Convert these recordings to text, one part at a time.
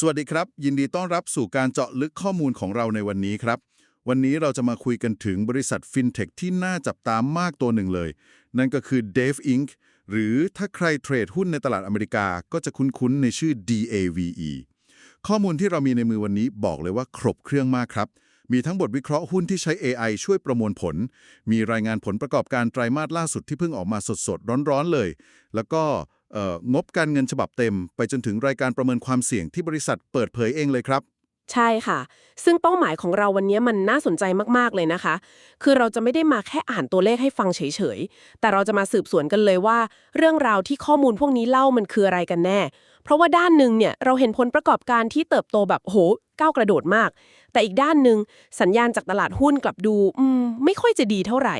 สวัสดีครับ ยินดีต้อนรับสู่การเจาะลึกข้อมูลของเราในวันนี้ครับ วันนี้เราจะมาคุยกันถึงบริษัทฟินเทคที่น่าจับตามมากตัวหนึ่งเลย นั่นก็คือ Dave Inc. หรือถ้าใครเทรดหุ้นในตลาดอเมริกาก็จะคุ้นๆในชื่อ DAVE ข้อมูลที่เรามีในมือวันนี้บอกเลยว่าครบเครื่องมากครับ มีทั้งบทวิเคราะห์หุ้นที่ใช้ AI ช่วยประมวลผล มีรายงานผลประกอบการไตรมาสล่าสุดที่เพิ่งออกมาสดๆ ร้อนๆเลย แล้วก็งบการเงินฉบับเต็ม ไปจนถึงรายการประเมินความเสี่ยงที่บริษัทเปิดเผยเองเลยครับ ใช่ค่ะ ซึ่งเป้าหมายของเราวันนี้มันน่าสนใจมากๆเลยนะคะ คือเราจะไม่ได้มาแค่อ่านตัวเลขให้ฟังเฉยๆ แต่เราจะมาสืบสวนกันเลยว่า เรื่องราวที่ข้อมูลพวกนี้เล่ามันคืออะไรกันแน่ เพราะว่าด้านหนึ่งเนี่ยเราเห็นผลประกอบการที่เติบโตแบบโหก้าวกระโดดมาก แต่อีกด้านหนึ่งสัญญาณจากตลาดหุ้นกลับดูอืมไม่ค่อยจะดีเท่าไหร่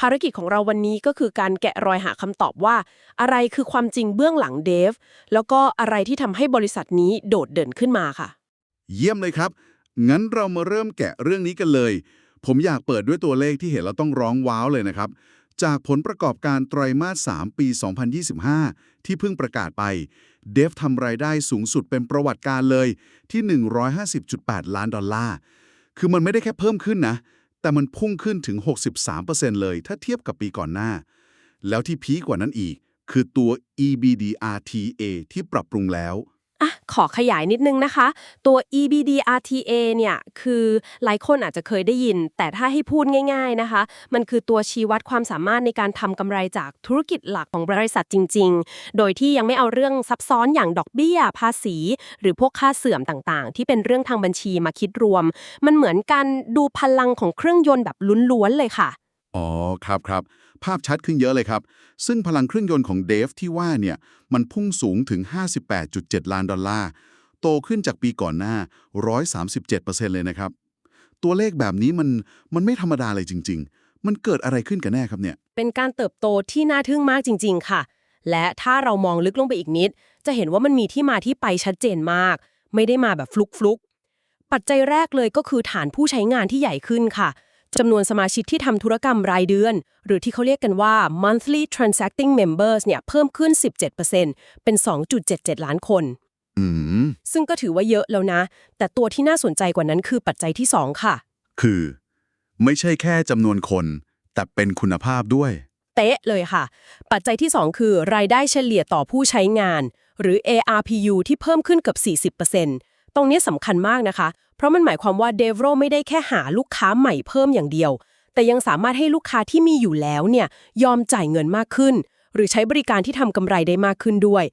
ภารกิจของเราวันนี้ก็คือการแกะรอยหาคำตอบว่า อะไรคือความจริงเบื้องหลังเดฟ แล้วก็อะไรที่ทำให้บริษัทนี้โดดเด่นขึ้นมาค่ะ เยี่ยมเลยครับ งั้นเรามาเริ่มแกะเรื่องนี้กันเลย ผมอยากเปิดด้วยตัวเลขที่เห็นแล้วต้องร้องว้าวเลยนะครับ จากผลประกอบการไตรมาส 3 ปี 2025 ที่เพิ่งประกาศไป เดฟทำรายได้สูงสุดเป็นประวัติการเลยที่ 150.8 ล้านดอลลาร์ คือมันไม่ได้แค่เพิ่มขึ้นนะ แต่มันพุ่งขึ้นถึง 63%เลยถ้าเทียบกับปีก่อนหน้า แล้วที่พีกว่านั้นอีก คือตัว EBDRTA ที่ปรับปรุงแล้ว อะขอขยายนิดนึงนะคะ ตัว EBDRTA เนี่ยคือหลายคนอาจจะเคยได้ยิน แต่ถ้าให้พูดง่าย ๆนะคะ มันคือตัวชี้วัดความสามารถในการทำกำไรจากธุรกิจหลักของบริษัทจริง ๆ โดยที่ยังไม่เอาเรื่องซับซ้อนอย่างดอกเบี้ย ภาษี หรือพวกค่าเสื่อมต่างๆ ที่เป็นเรื่องทางบัญชีมาคิดรวม มันเหมือนการดูพลังของเครื่องยนต์แบบล้วนๆเลยค่ะ อ๋อ ครับครับ ภาพชัดขึ้นเยอะเลยครับ ซึ่งพลังเครื่องยนต์ของเดฟที่ว่าเนี่ยมันพุ่งสูงถึง 58.7 ล้านดอลลาร์ โตขึ้นจากปีก่อนหน้า 137%เลยนะครับ ตัวเลขแบบนี้มันมันไม่ธรรมดาเลยจริง ๆ มันเกิดอะไรขึ้นกันแน่ครับเนี่ย เป็นการเติบโตที่น่าทึ่งมากจริง ๆ ค่ะ และถ้าเรามองลึกลงไปอีกนิด จะเห็นว่ามันมีที่มาที่ไปชัดเจนมาก ไม่ได้มาแบบฟลุกฟลุกๆปัจจัยแรกเลยก็คือฐานผู้ใช้งานที่ใหญ่ขึ้นค่ะ จำนวนสมาชิกที่ทำธุรกรรมรายเดือน หรือที่เขาเรียกกันว่า monthly transacting members เนี่ยเพิ่มขึ้น 17%เป็น 2.77 ล้านคนอืมซึ่งก็ถือว่าเยอะแล้วนะ แต่ตัวที่น่าสนใจกว่านั้นคือปัจจัยที่ 2 ค่ะ คือ ไม่ใช่แค่จำนวนคน แต่เป็นคุณภาพด้วย เต๊ะเลยค่ะ ปัจจัยที่ 2 คือ รายได้เฉลี่ยต่อผู้ใช้งาน หรือ ARPU ที่เพิ่มขึ้นเกือบ40% ตรงนี้สำคัญมากนะคะ เพราะมันหมายความว่า d e v r o ไม่ได้แค่หาลูกค้าใหม่เพิ่มอย่างเดียว แต่ยังสามารถให้ลูกค้าที่มีอยู่แล้วเนี่ยยอมจ่ายเงินมากขึ้น หรือใช้บริการที่ทำกำไรได้มากขึ้นด้วย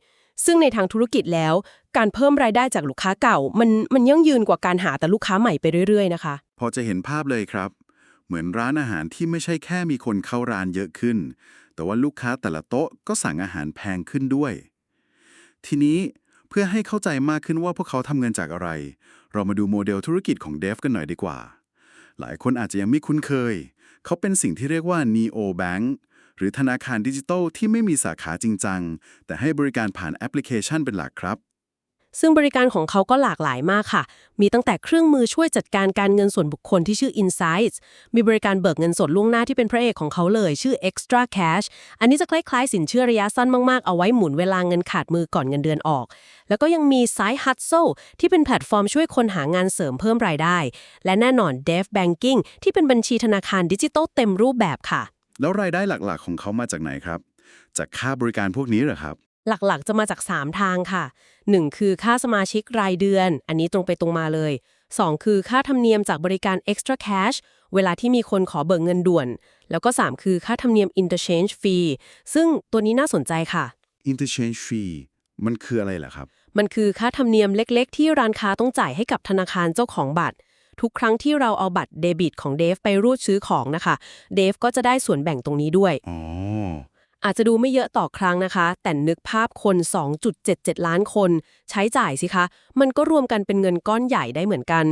ซึ่งในทางธุรกิจแล้ว การเพิ่มรายได้จากลูกค้าเก่า มันมันยั่งยืนกว่าการหาแต่ลูกค้าใหม่ไปเรื่อยๆนะคะ พอจะเห็นภาพเลยครับ เหมือนร้านอาหารที่ไม่ใช่แค่มีคนเข้าร้านเยอะขึ้น แต่ว่าลูกค้าแต่ละโต๊ะก็สั่งอาหารแพงขึ้นด้วย ทีนี้ เพื่อให้เข้าใจมากขึ้นว่าพวกเขาทำเงินจากอะไร เรามาดูโมเดลธุรกิจของเดฟกันหน่อยดีกว่า หลายคนอาจจะยังไม่คุ้นเคย เขาเป็นสิ่งที่เรียกว่า Neo Bank หรือธนาคารดิจิทัลที่ไม่มีสาขาจริงจัง แต่ให้บริการผ่านแอปพลิเคชันเป็นหลักครับ ซึ่งบริการของเขาก็หลากหลายมากค่ะ มีตั้งแต่เครื่องมือช่วยจัดการการเงินส่วนบุคคลที่ชื่อ Insights มีบริการเบิกเงินสดล่วงหน้าที่เป็นพระเอกของเขาเลย ชื่อ Extra Cash อันนี้จะคล้ายๆ สินเชื่อระยะสั้นมากๆ เอาไว้หมุนเวลาเงินขาดมือก่อนเงินเดือนออก แล้วก็ยังมี Side Hustle ที่เป็นแพลตฟอร์มช่วยคนหางานเสริมเพิ่มรายได้ และแน่นอน Dev Banking ที่เป็นบัญชีธนาคารดิจิทัลเต็มรูปแบบค่ะ แล้วรายได้หลักๆ ของเขามาจากไหนครับ จากค่าบริการพวกนี้เหรอครับ หลักๆ จะมาจาก 3 ทางค่ะ 1 คือค่าสมาชิกรายเดือน อันนี้ตรงไปตรงมาเลย 2 คือค่าธรรมเนียมจากบริการ extra cash เวลาที่มีคนขอเบิกเงินด่วน แล้วก็ 3 คือค่าธรรมเนียม interchange fee ซึ่งตัวนี้น่าสนใจค่ะ interchange fee มันคืออะไรล่ะครับ มันคือค่าธรรมเนียมเล็กๆ ที่ร้านค้าต้องจ่ายให้กับธนาคารเจ้าของบัตร ทุกครั้งที่เราเอาบัตรเดบิตของเดฟไปรูดซื้อของนะคะ เดฟก็จะได้ส่วนแบ่งตรงนี้ด้วย อ๋อ อาจจะดูไม่เยอะต่อครั้งนะคะ แต่นึกภาพคน 2.77 ล้านคน ใช้จ่ายสิคะ มันก็รวมกันเป็นเงินก้อนใหญ่ได้เหมือนกัน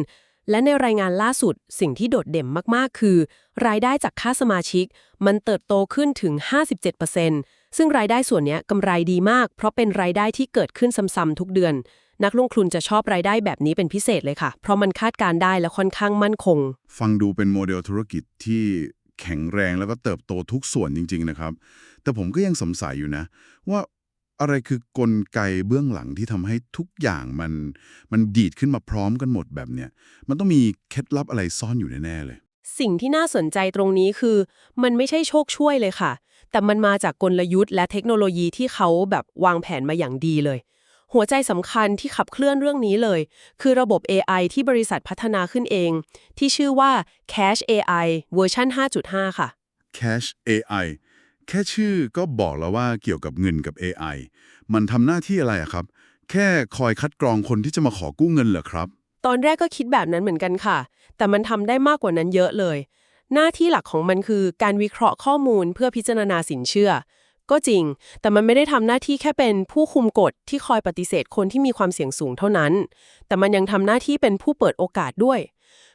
และในรายงานล่าสุดสิ่งที่โดดเด่นมากๆ คือ รายได้จากค่าสมาชิก มันเติบโตขึ้นถึง 57%ซึ่งรายได้ส่วนนี้กำไรดีมาก เพราะเป็นรายได้ที่เกิดขึ้นซ้ำๆทุกเดือน นักลงทุนจะชอบรายได้แบบนี้เป็นพิเศษเลยค่ะ เพราะมันคาดการได้และค่อนข้างมั่นคง ฟังดูเป็นโมเดลธุรกิจที่ แข็งแรงแล้วก็เติบโตทุกส่วนจริง ๆ นะครับ แต่ผมก็ยังสงสัยอยู่นะ ว่าอะไรคือกลไกเบื้องหลังที่ทำให้ทุกอย่างมันมันดีดขึ้นมาพร้อมกันหมดแบบเนี้ยมันต้องมีเคล็ดลับอะไรซ่อนอยู่แน่ๆเลย สิ่งที่น่าสนใจตรงนี้คือ มันไม่ใช่โชคช่วยเลยค่ะ แต่มันมาจากกลยุทธ์และเทคโนโลยีที่เขาแบบวางแผนมาอย่างดีเลย หัวใจสำคัญที่ขับเคลื่อนเรื่องนี้เลย คือระบบ AI ที่บริษัทพัฒนาขึ้นเอง ที่ชื่อว่า Cache AI เวอร์ชัน5.5 ค่ะ Cash AI แค่ชื่อก็บอกแล้วว่าเกี่ยวกับเงินกับ AI มันทำหน้าที่อะไรอะครับ แค่คอยคัดกรองคนที่จะมาขอกู้เงินเหรอครับ ตอนแรกก็คิดแบบนั้นเหมือนกันค่ะ แต่มันทำได้มากกว่านั้นเยอะเลย หน้าที่หลักของมันคือการวิเคราะห์ข้อมูลเพื่อพิจารณาสินเชื่อ ก็จริง แต่มันไม่ได้ทำหน้าที่แค่เป็นผู้คุมกฎที่คอยปฏิเสธคนที่มีความเสี่ยงสูงเท่านั้น แต่มันยังทำหน้าที่เป็นผู้เปิดโอกาสด้วย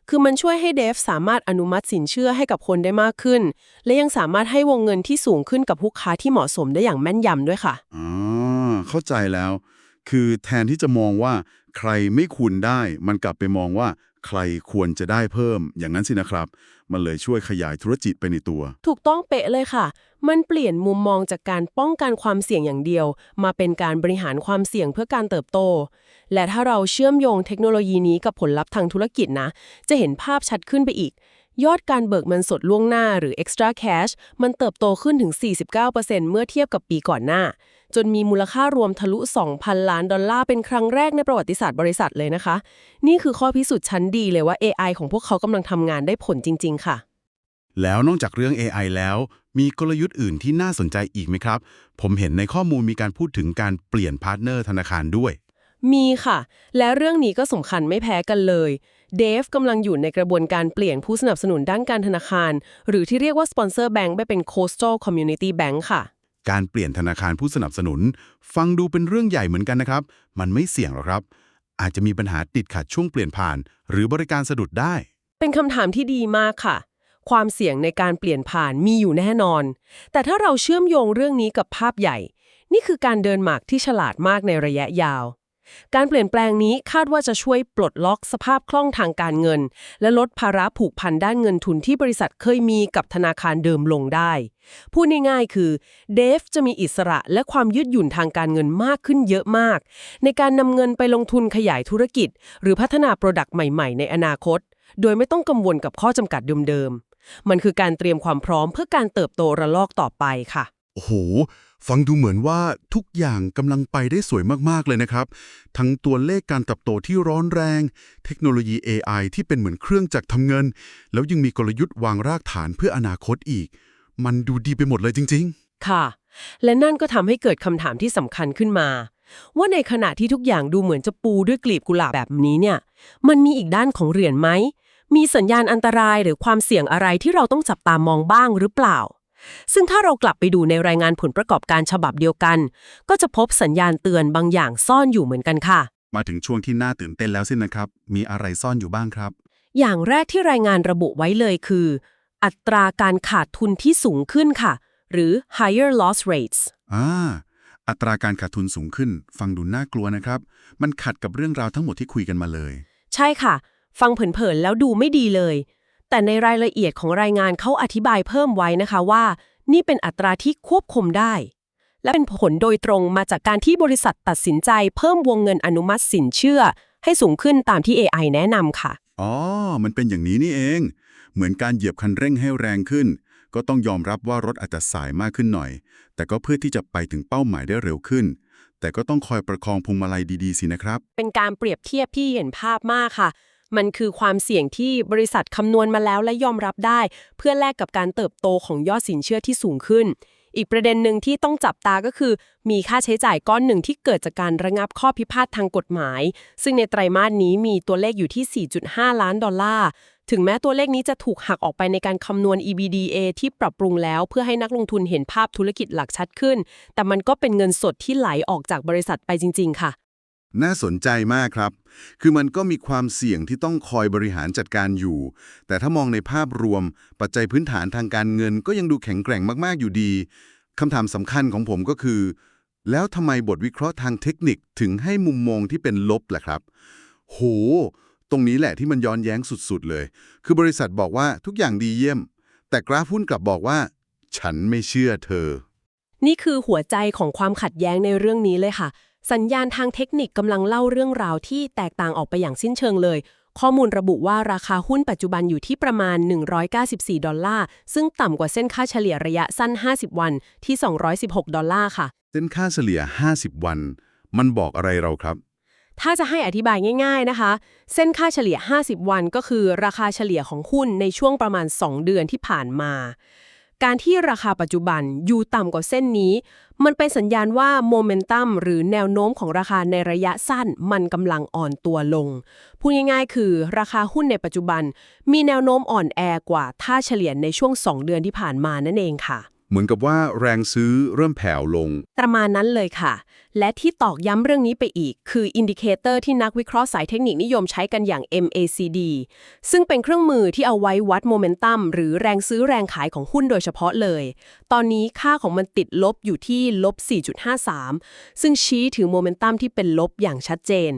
คือมันช่วยให้เดฟสามารถอนุมัติสินเชื่อให้กับคนได้มากขึ้น และยังสามารถให้วงเงินที่สูงขึ้นกับผู้ค้าที่เหมาะสมได้อย่างแม่นยำด้วยค่ะอ๋อเข้าใจแล้ว คือแทนที่จะมองว่าใครไม่ควรได้ มันกลับไปมองว่า ใครควรจะได้เพิ่ม อย่างนั้นสินะครับ มันเลยช่วยขยายธุรกิจไปในตัว ถูกต้องเป๊ะเลยค่ะ มันเปลี่ยนมุมมองจากการป้องกันความเสี่ยงอย่างเดียว มาเป็นการบริหารความเสี่ยงเพื่อการเติบโต และถ้าเราเชื่อมโยงเทคโนโลยีนี้กับผลลัพธ์ทางธุรกิจนะ จะเห็นภาพชัดขึ้นไปอีก ยอดการเบิกเงินสดล่วงหน้าหรือ extra cash มันเติบโตขึ้นถึง 49%เมื่อเทียบกับปีก่อนหน้า จนมีมูลค่ารวมทะลุ 2,000 ล้านดอลลาร์เป็นครั้งแรกในประวัติศาสตร์บริษัทเลยนะคะ นี่คือข้อพิสูจน์ชั้นดีเลยว่า AI ของพวกเขากำลังทำงานได้ผลจริง ๆ ค่ะ แล้วนอกจากเรื่อง AI แล้ว มีกลยุทธ์อื่นที่น่าสนใจอีกไหมครับ ผมเห็นในข้อมูลมีการพูดถึงการเปลี่ยนพาร์ทเนอร์ธนาคารด้วย มีค่ะ และเรื่องนี้ก็สำคัญไม่แพ้กันเลยเดฟกำลังอยู่ในกระบวนการเปลี่ยนผู้สนับสนุนด้านการธนาคาร หรือที่เรียกว่าสปอนเซอร์แบงค์ไปเป็น Coastal Community Bank ค่ะ การเปลี่ยนธนาคารผู้สนับสนุน ฟังดูเป็นเรื่องใหญ่เหมือนกันนะครับ มันไม่เสี่ยงหรอกครับ อาจจะมีปัญหาติดขัดช่วงเปลี่ยนผ่าน หรือบริการสะดุดได้ เป็นคำถามที่ดีมากค่ะ ความเสี่ยงในการเปลี่ยนผ่านมีอยู่แน่นอน แต่ถ้าเราเชื่อมโยงเรื่องนี้กับภาพใหญ่ นี่คือการเดินหมากที่ฉลาดมากในระยะยาว การเปลี่ยนแปลงนี้คาดว่าจะช่วยปลดล็อกสภาพคล่องทางการเงิน และลดภาระผูกพันด้านเงินทุนที่บริษัทเคยมีกับธนาคารเดิมลงได้ พูดง่ายๆคือเดฟจะมีอิสระและความยืดหยุ่นทางการเงินมากขึ้นเยอะมาก ในการนำเงินไปลงทุนขยายธุรกิจ หรือพัฒนาโปรดักต์ใหม่ๆ ในอนาคต โดยไม่ต้องกังวลกับข้อจำกัดเดิมๆมันคือการเตรียมความพร้อมเพื่อการเติบโตระลอกต่อไปค่ะโอ้โห ฟังดูเหมือนว่าทุกอย่างกำลังไปได้สวยมาก ๆ เลยนะครับ ทั้งตัวเลขการเติบโตที่ร้อนแรง เทคโนโลยี AI ที่เป็นเหมือนเครื่องจักรทำเงิน แล้วยังมีกลยุทธ์วางรากฐานเพื่ออนาคตอีก มันดูดีไปหมดเลยจริง ๆ ค่ะ และนั่นก็ทำให้เกิดคำถามที่สำคัญขึ้นมา ว่าในขณะที่ทุกอย่างดูเหมือนจะปูด้วยกลีบกุหลาบแบบนี้เนี่ย มันมีอีกด้านของเหรียญไหมมีสัญญาณอันตรายหรือความเสี่ยงอะไรที่เราต้องจับตามองบ้างหรือเปล่า ซึ่งถ้าเรากลับไปดูในรายงานผลประกอบการฉบับเดียวกัน ก็จะพบสัญญาณเตือนบางอย่างซ่อนอยู่เหมือนกันค่ะๆมาถึงช่วงที่น่าตื่นเต้นแล้วสินะครับ มีอะไรซ่อนอยู่บ้างครับ อย่างแรกที่รายงานระบุไว้เลยคือ อัตราการขาดทุนที่สูงขึ้นค่ะ หรือ higher loss rates อ่าอัตราการขาดทุนสูงขึ้น ฟังดูน่ากลัวนะครับ มันขัดกับเรื่องราวทั้งหมดที่คุยกันมาเลย ใช่ค่ะ ฟังเผินๆแล้วดูไม่ดีเลย แต่ในรายละเอียดของรายงานเขาอธิบายเพิ่มไว้นะคะว่า นี่เป็นอัตราที่ควบคุมได้ และเป็นผลโดยตรงมาจากการที่บริษัทตัดสินใจเพิ่มวงเงินอนุมัติสินเชื่อ ให้สูงขึ้นตามที่ AI แนะนำค่ะ อ๋อ มันเป็นอย่างนี้นี่เอง เหมือนการเหยียบคันเร่งให้แรงขึ้น ก็ต้องยอมรับว่ารถอาจจะสายมากขึ้นหน่อย แต่ก็เพื่อที่จะไปถึงเป้าหมายได้เร็วขึ้น แต่ก็ต้องคอยประคองพวงมาลัยดีๆสินะครับ เป็นการเปรียบเทียบที่เห็นภาพมากค่ะ มันคือความเสี่ยงที่บริษัทคำนวณมาแล้วและยอมรับได้ เพื่อแลกกับการเติบโตของยอดสินเชื่อที่สูงขึ้น อีกประเด็นหนึ่งที่ต้องจับตาก็คือ มีค่าใช้จ่ายก้อนหนึ่งที่เกิดจากการระงับข้อพิพาททางกฎหมาย ซึ่งในไตรมาสนี้มีตัวเลขอยู่ที่ 4.5 ล้านดอลลาร์ถึงแม้ตัวเลขนี้จะถูกหักออกไปในการคำนวณ EBITDA ที่ปรับปรุงแล้ว เพื่อให้นักลงทุนเห็นภาพธุรกิจหลักชัดขึ้น แต่มันก็เป็นเงินสดที่ไหลออกจากบริษัทไปจริง ๆ ค่ะ น่าสนใจมากครับ คือมันก็มีความเสี่ยงที่ต้องคอยบริหารจัดการอยู่ แต่ถ้ามองในภาพรวม ปัจจัยพื้นฐานทางการเงินก็ยังดูแข็งแกร่งมากๆอยู่ดี คำถามสำคัญของผมก็คือ แล้วทำไมบทวิเคราะห์ทางเทคนิคถึงให้มุมมองที่เป็นลบล่ะครับ โห ตรงนี้แหละที่มันย้อนแย้งสุดๆเลย คือบริษัทบอกว่าทุกอย่างดีเยี่ยม แต่กราฟหุ้นกลับบอกว่า ฉันไม่เชื่อเธอ นี่คือหัวใจของความขัดแย้งในเรื่องนี้เลยค่ะ สัญญาณทางเทคนิคกำลังเล่าเรื่องราวที่แตกต่างออกไปอย่างสิ้นเชิงเลย ข้อมูลระบุว่าราคาหุ้นปัจจุบันอยู่ที่ประมาณ 194 ดอลลาร์ ซึ่งต่ำกว่าเส้นค่าเฉลี่ยระยะสั้น 50 วันที่ 216 ดอลลาร์ค่ะ เส้นค่าเฉลี่ย 50 วัน มันบอกอะไรเราครับ ถ้าจะให้อธิบายง่าย ๆนะคะ เส้นค่าเฉลี่ย 50 วันก็คือราคาเฉลี่ยของหุ้นในช่วงประมาณ 2 เดือนที่ผ่านมา การที่ราคาปัจจุบันอยู่ต่ำกว่าเส้นนี้ มันเป็นสัญญาณว่าโมเมนตัมหรือแนวโน้มของราคาในระยะสั้นมันกำลังอ่อนตัวลง พูดง่ายๆ คือ ราคาหุ้นในปัจจุบัน มีแนวโน้มอ่อนแอกว่า ถ้าเฉลี่ยในช่วง 2 เดือนที่ผ่านมานั่นเองค่ะ เหมือนกับว่าแรงซื้อเริ่มแผ่วลง ประมาณนั้นเลยค่ะ และที่ตอกย้ำเรื่องนี้ไปอีก คืออินดิเคเตอร์ที่นักวิเคราะห์สายเทคนิคนิยมใช้กันอย่าง MACD ซึ่งเป็นเครื่องมือที่เอาไว้วัดโมเมนตัมหรือแรงซื้อแรงขายของหุ้นโดยเฉพาะเลย ตอนนี้ค่าของมันติดลบอยู่ที่ลบ 4.53 ซึ่งชี้ถึงโมเมนตัมที่เป็นลบอย่างชัดเจน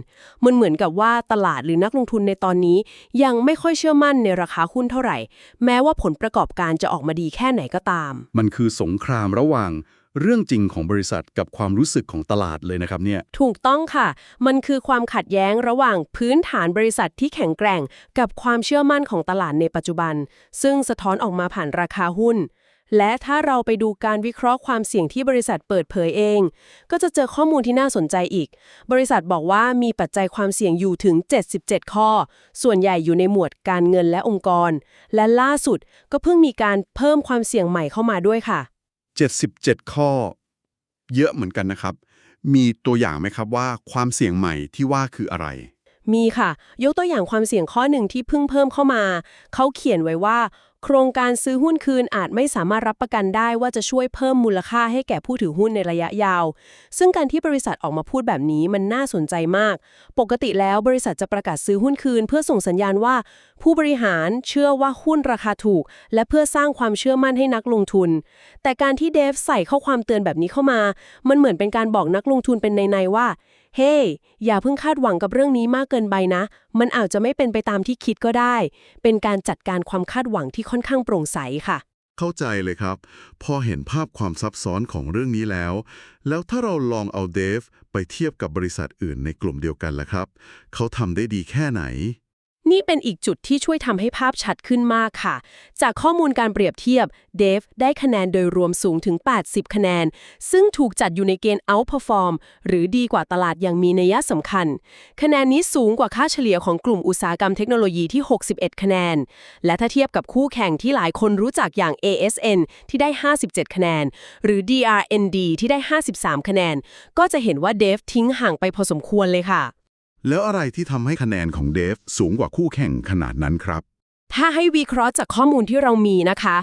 มันเหมือนกับว่าตลาดหรือนักลงทุนในตอนนี้ ยังไม่ค่อยเชื่อมั่นในราคาหุ้นเท่าไหร่ แม้ว่าผลประกอบการจะออกมาดีแค่ไหนก็ตาม มันคือสงครามระหว่างเรื่องจริงของบริษัทกับความรู้สึกของตลาดเลยนะครับเนี่ย ถูกต้องค่ะ มันคือความขัดแย้งระหว่างพื้นฐานบริษัทที่แข็งแกร่ง กับความเชื่อมั่นของตลาดในปัจจุบัน ซึ่งสะท้อนออกมาผ่านราคาหุ้น และถ้าเราไปดูการวิเคราะห์ความเสี่ยงที่บริษัทเปิดเผยเอง ก็จะเจอข้อมูลที่น่าสนใจอีก บริษัทบอกว่ามีปัจจัยความเสี่ยงอยู่ถึง 77 ข้อ ส่วนใหญ่อยู่ในหมวดการเงินและองค์กร และล่าสุดก็เพิ่งมีการเพิ่มความเสี่ยงใหม่เข้ามาด้วยค่ะ 77 ข้อ เยอะเหมือนกันนะครับ มีตัวอย่างไหมครับว่าความเสี่ยงใหม่ที่ว่าคืออะไร มีค่ะ ยกตัวอย่างความเสี่ยงข้อหนึ่งที่เพิ่งเพิ่มเข้ามา เขาเขียนไว้ว่า โครงการซื้อหุ้นคืนอาจไม่สามารถรับประกันได้ว่าจะช่วยเพิ่มมูลค่าให้แก่ผู้ถือหุ้นในระยะยาว ซึ่งการที่บริษัทออกมาพูดแบบนี้มันน่าสนใจมาก ปกติแล้วบริษัทจะประกาศซื้อหุ้นคืน เพื่อส่งสัญญาณว่า ผู้บริหารเชื่อว่าหุ้นราคาถูก และเพื่อสร้างความเชื่อมั่นให้นักลงทุน แต่การที่เดฟใส่ข้อความเตือนแบบนี้เข้ามา มันเหมือนเป็นการบอกนักลงทุนเป็นในๆว่า เฮ้ hey, อย่าเพิ่งคาดหวังกับเรื่องนี้มากเกินไปนะ มันอาจจะไม่เป็นไปตามที่คิดก็ได้ เป็นการจัดการความคาดหวังที่ค่อนข้างโปร่งใสค่ะ เข้าใจเลยครับ พอเห็นภาพความซับซ้อนของเรื่องนี้แล้ว แล้วถ้าเราลองเอาเดฟไปเทียบกับบริษัทอื่นในกลุ่มเดียวกันล่ะครับ เขาทำได้ดีแค่ไหน นี่เป็นอีกจุดที่ช่วยทำให้ภาพชัดขึ้นมากค่ะ จากข้อมูลการเปรียบเทียบ เดฟได้คะแนนโดยรวมสูงถึง 80 คะแนน ซึ่งถูกจัดอยู่ในเกณฑ์ outperform หรือดีกว่าตลาดอย่างมีนัยสำคัญ คะแนนนี้สูงกว่าค่าเฉลี่ยของกลุ่มอุตสาหกรรมเทคโนโลยีที่ 61 คะแนน และถ้าเทียบกับคู่แข่งที่หลายคนรู้จักอย่าง ASN ที่ได้ 57 คะแนน หรือ DRND ที่ได้ 53 คะแนน ก็จะเห็นว่าเดฟทิ้งห่างไปพอสมควรเลยค่ะ แล้วอะไรที่ทำให้คะแนนของเดฟสูงกว่าคู่แข่งขนาดนั้นครับ ถ้าให้วิเคราะห์จากข้อมูลที่เรามีนะคะ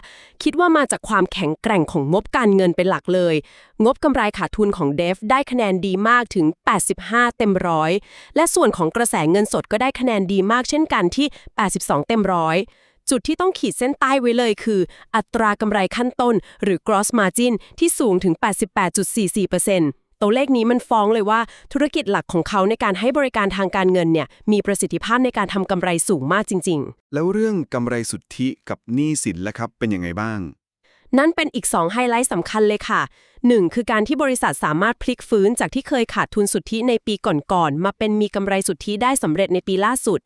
คิดว่ามาจากความแข็งแกร่งของงบการเงินเป็นหลักเลย งบกำไรขาดทุนของเดฟได้คะแนนดีมากถึง 85 เต็มร้อยและส่วนของกระแสเงินสดก็ได้คะแนนดีมากเช่นกันที่ 82 เต็มร้อยจุดที่ต้องขีดเส้นใต้ไว้เลยคือ อัตรากำไรขั้นต้น หรือ gross margin ที่สูงถึง 88.44% ตัวเลขนี้มันฟ้องเลยว่าธุรกิจหลักของเขาในการให้บริการทางการเงินเนี่ยมีประสิทธิภาพในการทำกำไรสูงมากจริง ๆ แล้วเรื่องกำไรสุทธิกับหนี้สินล่ะครับเป็นยังไงบ้าง นั่นเป็นอีก 2 ไฮไลท์สำคัญเลยค่ะ 1. คือการที่บริษัทสามารถพลิกฟื้นจากที่เคยขาดทุนสุทธิในปีก่อนๆ มาเป็นมีกำไรสุทธิได้สำเร็จในปีล่าสุด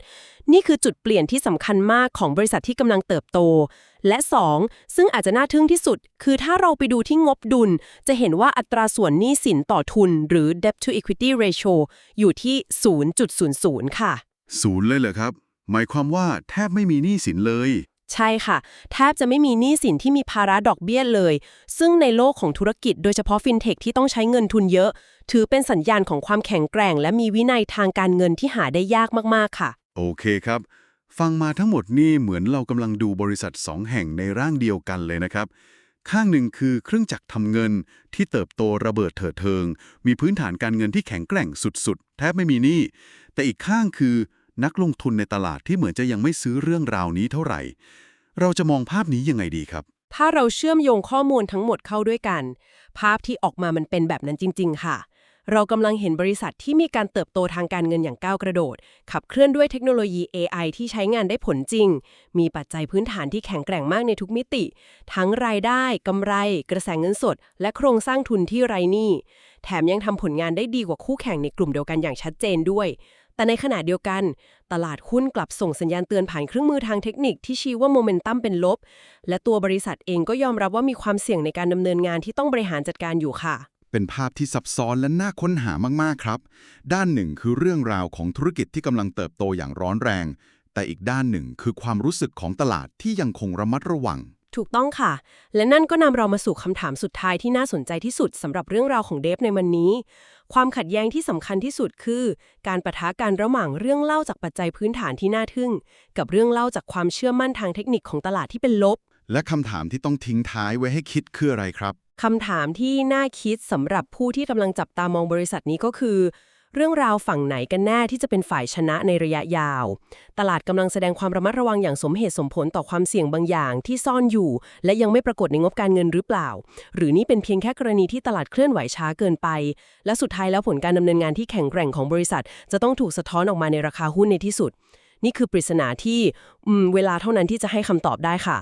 นี่คือจุดเปลี่ยนที่สำคัญมากของบริษัทที่กำลังเติบโต และ 2. ซึ่งอาจจะน่าทึ่งที่สุด คือถ้าเราไปดูที่งบดุล จะเห็นว่าอัตราส่วนหนี้สินต่อทุน หรือ debt to equity ratio อยู่ที่ 0.00 ค่ะ ศูนย์เลยเหรอครับ หมายความว่าแทบไม่มีหนี้สินเลย ใช่ค่ะ แทบจะไม่มีหนี้สินที่มีภาระดอกเบี้ยเลย ซึ่งในโลกของธุรกิจโดยเฉพาะฟินเทคที่ต้องใช้เงินทุนเยอะ ถือเป็นสัญญาณของความแข็งแกร่ง และมีวินัยทางการเงินที่หาได้ยากมากๆค่ะ โอเคครับ ฟังมาทั้งหมดนี่เหมือนเรากำลังดูบริษัทสองแห่งในร่างเดียวกันเลยนะครับ ข้างหนึ่งคือเครื่องจักรทำเงินที่เติบโตระเบิดเถิดเทิง มีพื้นฐานการเงินที่แข็งแกร่งสุดๆ แทบไม่มีหนี้แต่อีกข้างคือ นักลงทุนในตลาดที่เหมือนจะยังไม่ซื้อเรื่องราวนี้เท่าไหร่ เราจะมองภาพนี้ยังไงดีครับ ถ้าเราเชื่อมโยงข้อมูลทั้งหมดเข้าด้วยกัน ภาพที่ออกมามันเป็นแบบนั้นจริง ๆ ค่ะ เรากำลังเห็นบริษัทที่มีการเติบโตทางการเงินอย่างก้าวกระโดด ขับเคลื่อนด้วยเทคโนโลยี AI ที่ใช้งานได้ผลจริง มีปัจจัยพื้นฐานที่แข็งแกร่งมากในทุกมิติ ทั้งรายได้กำไร กระแสเงินสด และโครงสร้างทุนที่ไรหนี้แถมยังทำผลงานได้ดีกว่าคู่แข่งในกลุ่มเดียวกันอย่างชัดเจนด้วย แต่ในขณะเดียวกัน ตลาดหุ้นกลับส่งสัญญาณเตือนผ่านเครื่องมือทางเทคนิคที่ชี้ว่าโมเมนตัมเป็นลบ และตัวบริษัทเองก็ยอมรับว่ามีความเสี่ยงในการดำเนินงานที่ต้องบริหารจัดการอยู่ค่ะ เป็นภาพที่ซับซ้อนและน่าค้นหามากๆครับ ด้านหนึ่งคือเรื่องราวของธุรกิจที่กำลังเติบโตอย่างร้อนแรง แต่อีกด้านหนึ่งคือความรู้สึกของตลาดที่ยังคงระมัดระวัง ถูกต้องค่ะ และนั่นก็นำเรามาสู่คำถามสุดท้ายที่น่าสนใจที่สุดสำหรับเรื่องราวของเดฟในวันนี้ ความขัดแย้งที่สำคัญที่สุดคือ การปะทะกันระหว่างเรื่องเล่าจากปัจจัยพื้นฐานที่น่าทึ่ง กับเรื่องเล่าจากความเชื่อมั่นทางเทคนิคของตลาดที่เป็นลบ และคำถามที่ต้องทิ้งท้ายไว้ให้คิดคืออะไรครับคำถามที่น่าคิดสำหรับผู้ที่กำลังจับตามองบริษัทนี้ก็คือ เรื่องราวฝั่งไหนกันแน่ที่จะเป็นฝ่ายชนะในระยะยาว ตลาดกำลังแสดงความระมัดระวังอย่างสมเหตุสมผลต่อความเสี่ยงบางอย่างที่ซ่อนอยู่ และยังไม่ปรากฏในงบการเงินหรือเปล่า หรือนี่เป็นเพียงแค่กรณีที่ตลาดเคลื่อนไหวช้าเกินไป และสุดท้ายแล้วผลการดำเนินงานที่แข็งแกร่งของบริษัท จะต้องถูกสะท้อนออกมาในราคาหุ้นในที่สุด นี่คือปริศนาที่เวลาเท่านั้นที่จะให้คำตอบได้ค่ะ